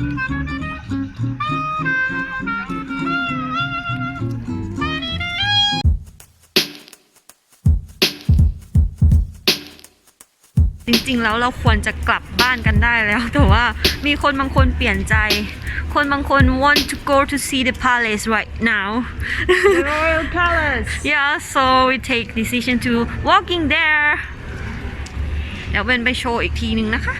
จริงๆ แล้วเราควรจะกลับบ้านกันได้แล้ว แต่ว่ามีคนบางคนเปลี่ยนใจ คนบางคน want to go to see the palace right now Royal Palace yeah so we take decision to walking there เดี๋ยวเบนไปโชว์อีกทีนึงนะคะ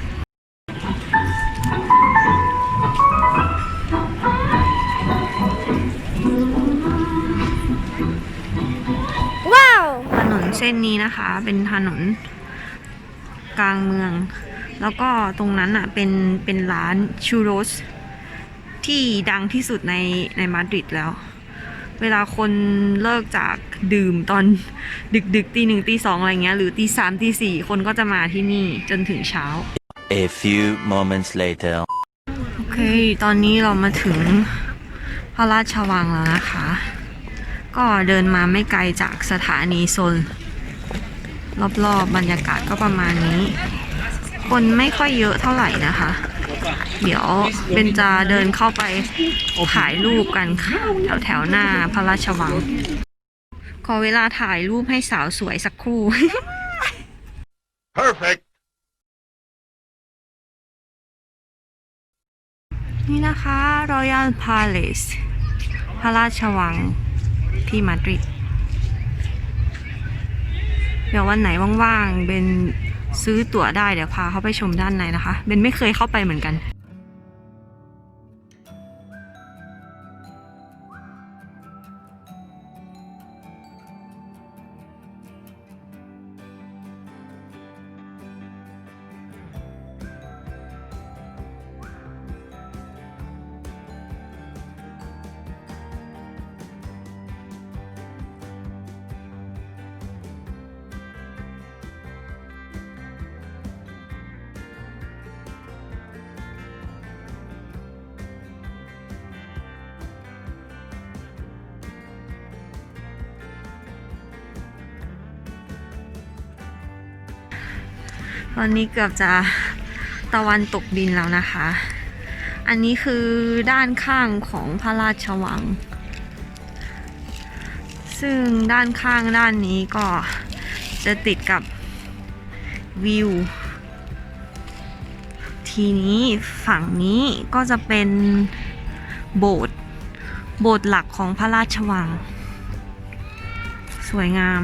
เส้นนี้นะคะ เป็นถนนกลางเมือง แล้วก็ตรงนั้นอะเป็นเป็นร้านชูโรสที่ดังที่สุดในในมาดริดแล้ว เวลาคนเลิกจากดื่มตอนดึกดึกๆตีหนึ่งตีสองอะไรเงี้ยหรือตีสามตีสี่คนก็จะมาที่นี่จนถึงเช้า A few moments later. โอเค ตอนนี้เรามาถึงพระราชวังแล้วนะคะ ก็เดินมาไม่ไกลจากสถานีโซน รอบๆบบรรยากาศก็ประมาณนี้ คนไม่ค่อยเยอะเท่าไหร่นะคะ เดี๋ยวเบนจะเดินเข้าไปถ่ายรูปกันค่ะแถวแถวๆหน้าพระราชวัง ขอเวลาถ่ายรูปให้สาวสวยสักครู่ Perfect. นี่นะคะ Royal Palace พระราชวังที่มาดริด เดี๋ยววันไหนว่างๆเบนซื้อตั๋วได้เดี๋ยวพาเขาไปชมด้านในนะคะ เบนไม่เคยเข้าไปเหมือนกัน ตอนนี้เกือบจะตะวันตกดินแล้วนะคะ อันนี้คือด้านข้างของพระราชวัง ซึ่งด้านข้างด้านนี้ก็จะติดกับวิว ทีนี้ฝั่งนี้ก็จะเป็นโบสถ์โบสถ์หลักของพระราชวัง สวยงาม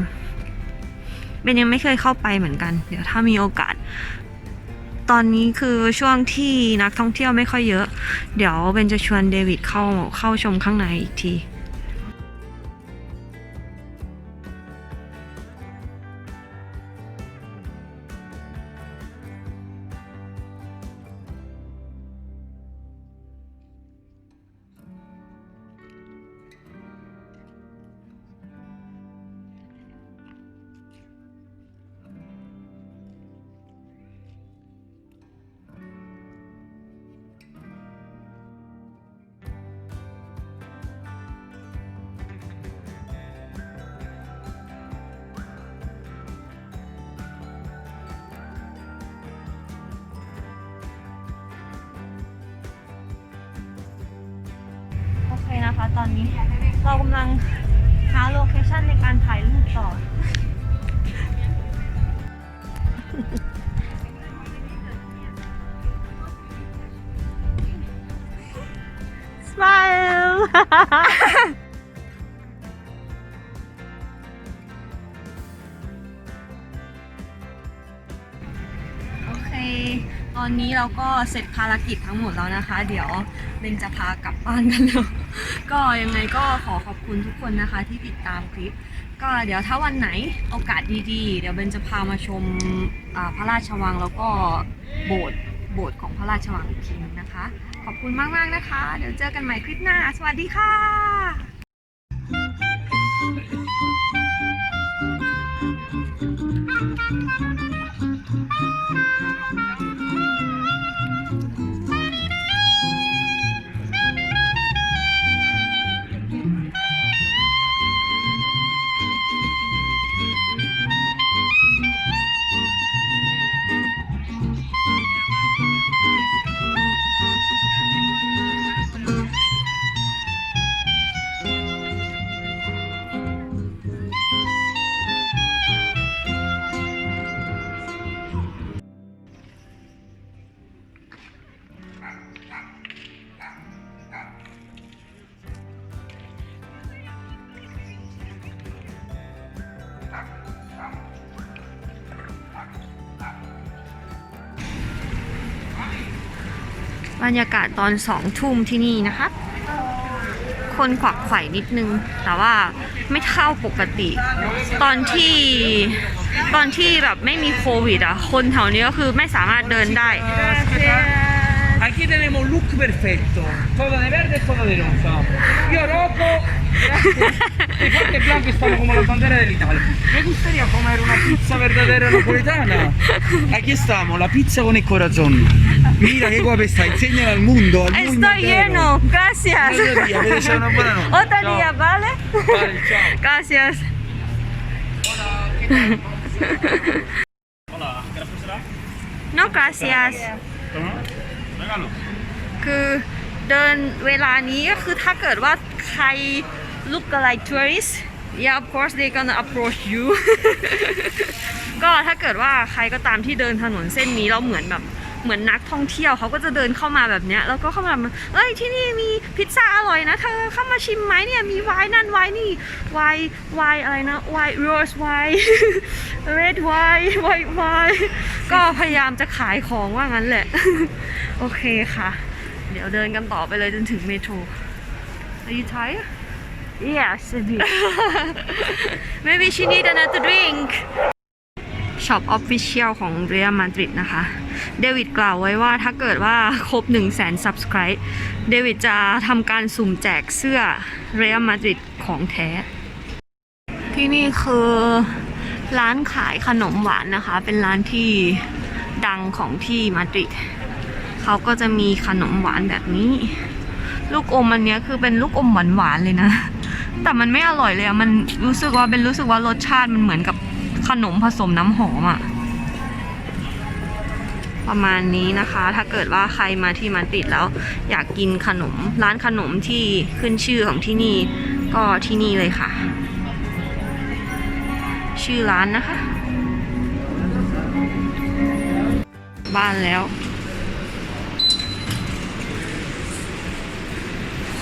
เบนยังไม่เคยเข้าไปเหมือนกัน เดี๋ยวถ้ามีโอกาส ตอนนี้คือช่วงที่นักท่องเที่ยวไม่ค่อยเยอะ เดี๋ยวเบนจะชวนเดวิดเข้าเข้าชมข้างในอีกที นะคะ ตอนนี้เรากำลังหาโลเคชันในการถ่ายรูปต่อ Smile ตอนนี้เราก็เสร็จภารกิจทั้งหมดแล้วนะคะ เดี๋ยวเบนจะพากลับบ้านกันแล้ว ก็ยังไงก็ขอขอบคุณทุกคนนะคะที่ติดตามคลิป ก็เดี๋ยวถ้าวันไหนโอกาสดีๆ เดี๋ยวเบนจะพามาชมพระราชวังแล้วก็โบสถ์โบสถ์ของพระราชวังอีกทีนึงนะคะ ขอบคุณมากๆนะคะ เดี๋ยวเจอกันใหม่คลิปหน้า สวัสดีค่ะ บรรยากาศตอนสองทุ่มที่นี่นะคะ คนขวักไข่นิดนึง แต่ว่าไม่เท่าปกติ ตอนที่ตอนที่แบบไม่มีโควิดอะ คนแถวนี้ก็คือไม่สามารถเดินได้ Aquí tenemos un look perfetto, todo de verde e todo de rosa. Io rojo, e forte blanco stanno come la bandera dell'Italia. Mi gustaría comer una pizza verdadera napoletana. Aquí estamos, la pizza con el corazón. Mira qué guapa está, enséñala al mundo, al mundo Estoy entero. lleno, gracias. Otro día, me deseo una buena noche. Otro Chao. día, ¿vale? Vale, chao. Gracias. No, gracias. Regalo. คือเดินเวลานี้ก็คือถ้าเกิดว่าใคร look like tourist yeah of course they gonna approach you ก็ถ้าเกิดว่าใครก็ตามที่เดินถนนเส้นนี้แล้วเหมือนแบบ เหมือนนักท่องเที่ยวเขาก็จะเดินเข้ามาแบบเนี้ยแล้วก็เข้ามาแบบเอ้ยที่นี่มีพิซซ่าอร่อยนะเธอเข้ามาชิมไหมเนี่ยมีไวน์นั่นไวน์นี่ไวน์ไวน์อะไรนะไวน์ rose ไวน์ red ไวน์ไวน์ไวน์ก็พยายามจะขายของว่างั้นแหละ โอเคค่ะ เดี๋ยวเดินกันต่อไปเลยจนถึงเมโทร Are you tired? Yes, a bit. Maybe she need another drink ช็อปออฟฟิเชียลของเรียมาดริดนะคะ เดวิดกล่าวไว้ว่าถ้าเกิดว่าครบ 1 0 0 0 0แสน subscribe เดวิดจะทำการสุ่มแจกเสื้อเรียมาดริดของแท้ ที่นี่คือร้านขายขนมหวานนะคะ เป็นร้านที่ดังของที่มาดริดเขาก็จะมีขนมหวานแบบนี้ ลูกอมอันเนี้ยคือเป็นลูกอมหวานๆเลยนะ แต่มันไม่อร่อยเลยอะมันรู้สึกว่าเป็นรู้สึกว่ารสชาติมันเหมือนกับ ขนมผสมน้ำหอมอะประมาณนี้นะคะ ถ้าเกิดว่าใครมาที่มาดริดแล้ว อยากกินขนมร้านขนมที่ขึ้นชื่อของที่นี่ ก็ที่นี่เลยค่ะ ชื่อร้านนะคะ บ้านแล้ว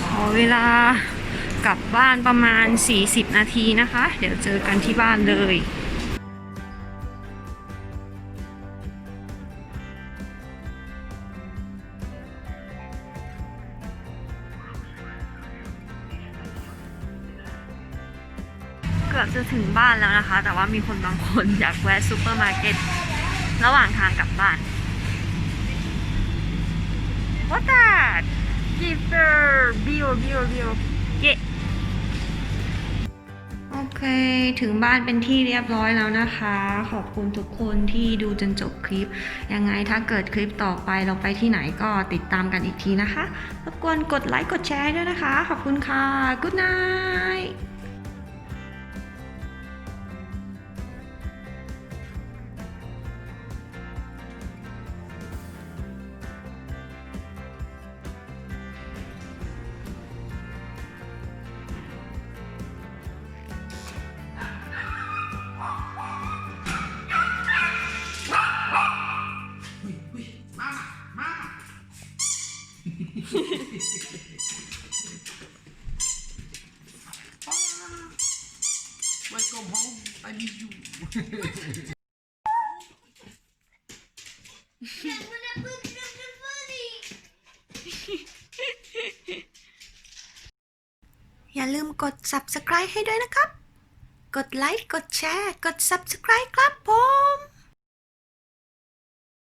ขอเวลากลับบ้านประมาณ 40 นาทีนะคะ เดี๋ยวเจอกันที่บ้านเลย กือบจะถึงบ้านแล้วนะคะ แต่ว่ามีคนบางคนอยากแวะซูเปอร์มาร์เก็ตระหว่างทางกลับบ้าน What that Give her bill bill bill เย้โอเค ถึงบ้านเป็นที่เรียบร้อยแล้วนะคะ ขอบคุณทุกคนที่ดูจนจบคลิป ยังไงถ้าเกิดคลิปต่อไปเราไปที่ไหนก็ติดตามกันอีกทีนะคะ รบกวนกดไลค์กดแชร์ด้วยนะคะ ขอบคุณค่ะ Good night อย่าลืมกด subscribe ให้ด้วยนะครับ กดไลค์ กดแชร์ กด subscribe ครับผม